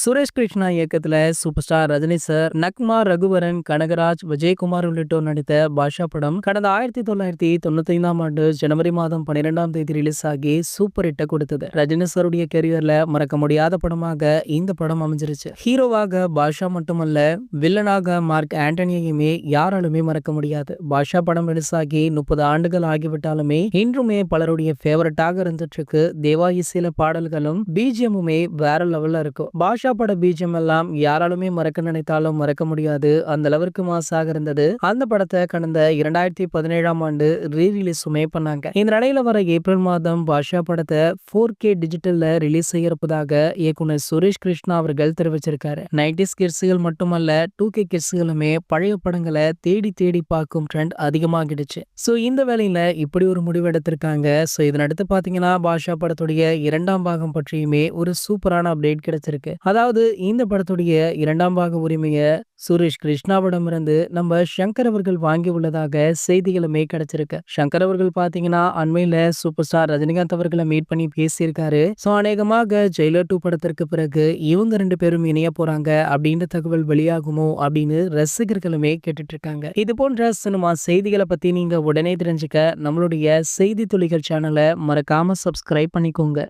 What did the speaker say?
சுரேஷ் கிருஷ்ணா இயக்கத்தில் super star Rajini sir Nagma Raghuvaran Kanagaraj Vijayakumar உள்ளிட்டோர் நடித்த பாஷா படம் கடந்த ஆயிரத்தி தொள்ளாயிரத்தி தொண்ணூத்தி ஐந்தாம் ஆண்டு ஜனவரி மாதம் பன்னிரெண்டாம் தேதி ரிலீஸ் ஆகி சூப்பர் ஹிட்டை கொடுத்தது. ரஜினி சாருடைய கெரியர்ல மறக்க முடியாத படமாக இந்த படம் அமைஞ்சிருச்சு. ஹீரோவாக பாஷா மட்டுமல்ல வில்லனாக மார்க் ஆண்டனியையுமே யாராலுமே மறக்க முடியாது. பாஷா படம் ரிலீஸ் ஆகி முப்பது ஆண்டுகள் ஆகிவிட்டாலுமே இன்றுமே பலருடைய ஃபேவரட்டாக இருந்துட்டு இருக்கு. தேவா இசையில பாடல்களும் பிஜிஎம்முமே வேற லெவல்ல இருக்கும். பாஷா பட பீஜம் எல்லாம் யாராலுமே மறக்க நினைத்தாலும் மறக்க முடியாது. அந்த அளவிற்கு மாசாக இருந்தது. அந்த படத்தை கடந்த இரண்டாயிரத்தி பதினேழாம் ஆண்டு ரீ ரிலீஸுமே பண்ணாங்க. இந்த நிலையில வர ஏப்ரல் மாதம் பாஷா படத்தை ஃபோர் கே டிஜிட்டல்ல ரிலீஸ் செய்ய இருப்பதாக இயக்குனர் சுரேஷ் கிருஷ்ணா அவர்கள் தெரிவிச்சிருக்காரு. நைன்டிஸ் கிட்ஸுகள் மட்டுமல்ல டூ கே கிட்ஸுகளுமே பழைய படங்களை தேடி தேடி பார்க்கும் ட்ரெண்ட் அதிகமாகிடுச்சு. ஸோ இந்த வேலையில இப்படி ஒரு முடிவு எடுத்திருக்காங்க. ஸோ இதனடுத்து பார்த்தீங்கன்னா பாஷா படத்துடைய இரண்டாம் பாகம் பற்றியுமே ஒரு சூப்பரான அப்டேட் கிடைச்சிருக்கு. அதாவது இந்த படத்துடைய இரண்டாம் பாக உரிமையை சுரேஷ் கிருஷ்ணாவிடமிருந்து நம்ம சங்கர் அவர்கள் வாங்கி உள்ளதாக செய்திகளுமே கிடைச்சிருக்கு. சங்கர் அவர்கள் பாத்தீங்கன்னா அண்மையில சூப்பர் ஸ்டார் ரஜினிகாந்த் அவர்களை மீட் பண்ணி பேசியிருக்காரு. ஸோ அநேகமாக ஜெயிலர் டூ படத்திற்கு பிறகு இவங்க ரெண்டு பேரும் இணைய போறாங்க அப்படின்ற தகவல் வெளியாகுமோ அப்படின்னு ரசிகர்களுமே கேட்டுட்டு இருக்காங்க இது போன்ற சினிமா செய்திகளை பத்தி நீங்க உடனே தெரிஞ்சுக்க நம்மளுடைய செய்தி துளிகள் சேனலை மறக்காம சப்ஸ்கிரைப் பண்ணிக்கோங்க.